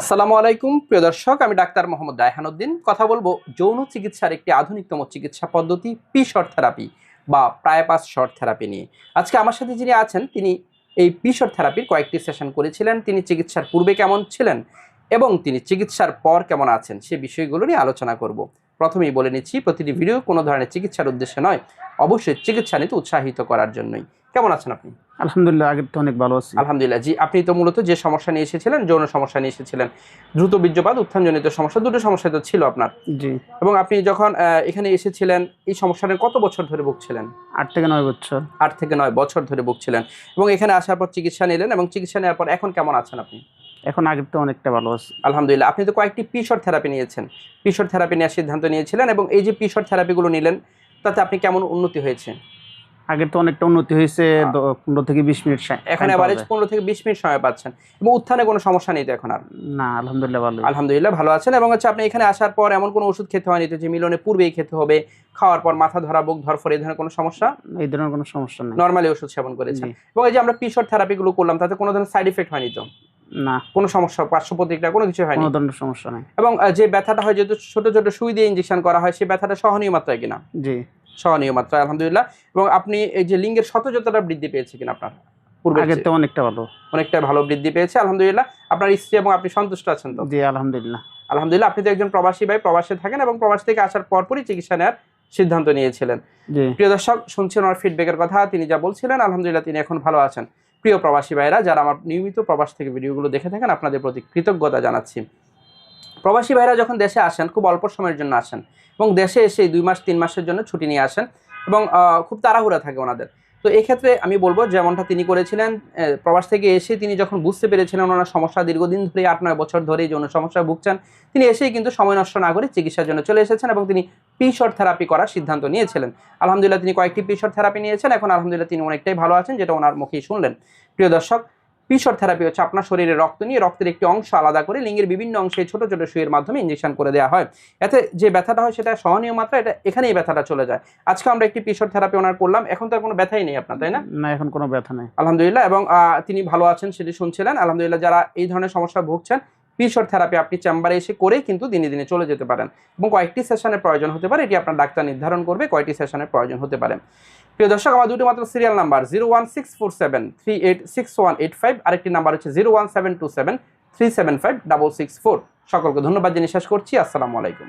আসসালামু আলাইকুম, প্রিয় দর্শক, আমি ডাক্তার মোহাম্মদ রায়হানুদ্দিন কথা বলব যৌন চিকিৎসার একটি আধুনিকতম চিকিৎসা পদ্ধতি পি শর্ট থেরাপি বা প্রায়পাস শর্ট থেরাপি নিয়ে। আজকে আমার সাথে যিনি আছেন, তিনি এই পি শর্ট থেরাপির কয়েকটি সেশন করেছিলেন। তিনি চিকিৎসার পূর্বে কেমন ছিলেন এবং তিনি চিকিৎসার পর কেমন আছেন, সে বিষয়গুলো নিয়ে আলোচনা করব। প্রথমেই বলে নিচ্ছি প্রতিটি ভিডিও কোনো ধরনের চিকিৎসার উদ্দেশ্যে নয় অবশ্যই চিকিৎসা নিতে উৎসাহিত করার জন্যই। কেমন আছেন আপনি? আলহামদুলিল্লাহ আগের তো অনেক ভালো আছি। আলহামদুলিল্লাহ জি আপনি তো মূলত যে সমস্যা নিয়ে এসেছিলেন যৌন সমস্যা নিয়ে এসেছিলেন দ্রুত বীর্যপাত উত্থানজনিত সমস্যা দুটো সমস্যা তো ছিল আপনার। জি। এবং আপনি যখন এখানে এসেছিলেন এই সমস্যাটা কত বছর ধরে ভুগছিলেন? আট থেকে নয় বছর। আট থেকে নয় বছর ধরে ভুগছিলেন। এবং এখানে আসার পর চিকিৎসা নিলেন এবং চিকিৎসা নেওয়ার পর এখন কেমন আছেন আপনি? এখন আগের তো অনেকটা ভালো আছি। আলহামদুলিল্লাহ আপনি তো কয়েকটি পিশর থেরাপি নিয়েছেন। পিশর থেরাপি নেওয়ার সিদ্ধান্ত নিয়েছিলেন এবং এই যে পিশর থেরাপিগুলো নিলেন তাতে আপনি কেমন উন্নতি হয়েছে? আগের তো অনেকটা উন্নতি হয়েছে পনেরো থেকে বিশ মিনিট এখন অ্যাভারেজ পনেরো থেকে বিশ মিনিট সময় পাচ্ছেন। এবং উত্থানে কোনো সমস্যা নেই তো এখন আর? না আলহামদুলিল্লাহ ভালো। আলহামদুলিল্লাহ ভালো আছেন এবং হচ্ছে আপনি এখানে আসার পর এমন কোনো ওষুধ খেতে হয়নি তো যে মিলনে পূর্বেই খেতে হবে খাওয়ার পর মাথা ধরা বুক ধরফর এই ধরনের কোনো সমস্যা? এই ধরনের কোনো সমস্যা নেই। নর্মালি ওষুধ সেবন করেছেন। এবং এই যে আমরা পিশর থেরাপিগুলো করলাম তাতে কোনো ধরনের সাইড এফেক্ট হয়নি তো? না। কোনো সমস্যা পার্শ্ব প্রতিক্রিয়া কোনো কিছু হয়নি। কোনো ধরনের সমস্যা নেই। এবং যে ব্যথাটা হয় যেহেতু ছোট ছোট সুই দিয়ে ইঞ্জেকশন করা হয় সেই ব্যথাটা সহনীয় মাত্রায় কিনা? জি। সহনীয় মাত্রায় আলহামদুলিল্লাহ। এবং আপনি এই যে লিঙ্গের সতজতাটা বৃদ্ধি পেয়েছে কিনা আপনার? আগের তো অনেকটা ভালো। অনেকটা ভালো বৃদ্ধি পেয়েছে আলহামদুলিল্লাহ। আপনার স্ত্রী এবং আপনি সন্তুষ্ট আছেন তো? জি আলহামদুলিল্লাহ। আলহামদুলিল্লাহ আপনি তো একজন প্রবাসী ভাই প্রবাসে থাকেন এবং প্রবাস থেকে আসার পরপরই চিকিৎসা নেওয়ার সিদ্ধান্ত নিয়েছিলেন। প্রিয় দর্শক শুনছেন ওনার ফিডব্যাকের কথা তিনি যা বলছিলেন আলহামদুলিল্লাহ তিনি এখন ভালো আছেন। প্রিয় প্রবাসী ভাইরা, যারা আমার নিয়মিত প্রবাস থেকে ভিডিওগুলো দেখে থাকেন, আপনাদের প্রতি কৃতজ্ঞতা জানাচ্ছি। প্রবাসী ভাইরা যখন দেশে আসেন, খুব অল্প সময়ের জন্য আসেন এবং দেশে এসে দুই মাস, তিন মাসের জন্য ছুটি নিয়ে আসেন এবং খুব তাড়াহুড়া থাকে ওনাদের। তো এক্ষেত্রে আমি বলব যেমনটা তিনি করেছিলেন প্রবাস থেকে এসে তিনি যখন বুঝতে পেরেছিলেন ওনার সমস্যা দীর্ঘদিন ধরে আট নয় বছর ধরেই যৌন সমস্যা ভুগছেন, তিনি এসেই কিন্তু সময় নষ্ট না করে চিকিৎসার জন্য চলে এসেছেন এবং তিনি পিশর থেরাপি করার সিদ্ধান্ত নিয়েছিলেন। আলহামদুলিল্লাহ তিনি কয়েকটি পিশর থেরাপি নিয়েছেন, এখন আলহামদুলিল্লাহ তিনি অনেকটাই ভালো আছেন, যেটা ওনার মুখেই শুনলেন। প্রিয় দর্শক পিশর থেরাপি হচ্ছে আপনার শরীরে রক্ত নিয়ে রক্তের একটি অংশ আলাদা করে লিঙ্গের বিভিন্ন অংশে ছোট ছোট সুইয়ের মাধ্যমে ইঞ্জেকশন করে দেওয়া হয়। এতে যে ব্যথাটা হয় সেটা সহনীয় মাত্রা এটা এখানেই ব্যথাটা চলে যায়। আজকে আমরা একটি পিসর থেরাপি ওনার করলাম এখন তো আর কোনো ব্যথাই নেই আপনার তাই না? না এখন কোনো ব্যথা নেই। আলহামদুলিল্লাহ এবং তিনি ভালো আছেন সেটি শুনছিলেন। আলহামদুলিল্লাহ যারা এই ধরনের সমস্যা ভুগছেন পিশর থেরাপি আপনি চেম্বারে এসে করেই কিন্তু দিনে দিনে চলে যেতে পারেন। এবং কয়েকটি সেশনের প্রয়োজন হতে পারে, এটি আপনার ডাক্তার নির্ধারণ করবে, কয়েকটি সেশনের প্রয়োজন হতে পারে। প্রিয় দর্শক, আমার দুটি মাত্র serial number zero one six four seven three eight six one eight five আরেকটি নাম্বার হচ্ছে zero one seven two seven three seven five double six four সকলকে ধন্যবাদ জানিয়ে শেষ করছি, আসসালামু আলাইকুম।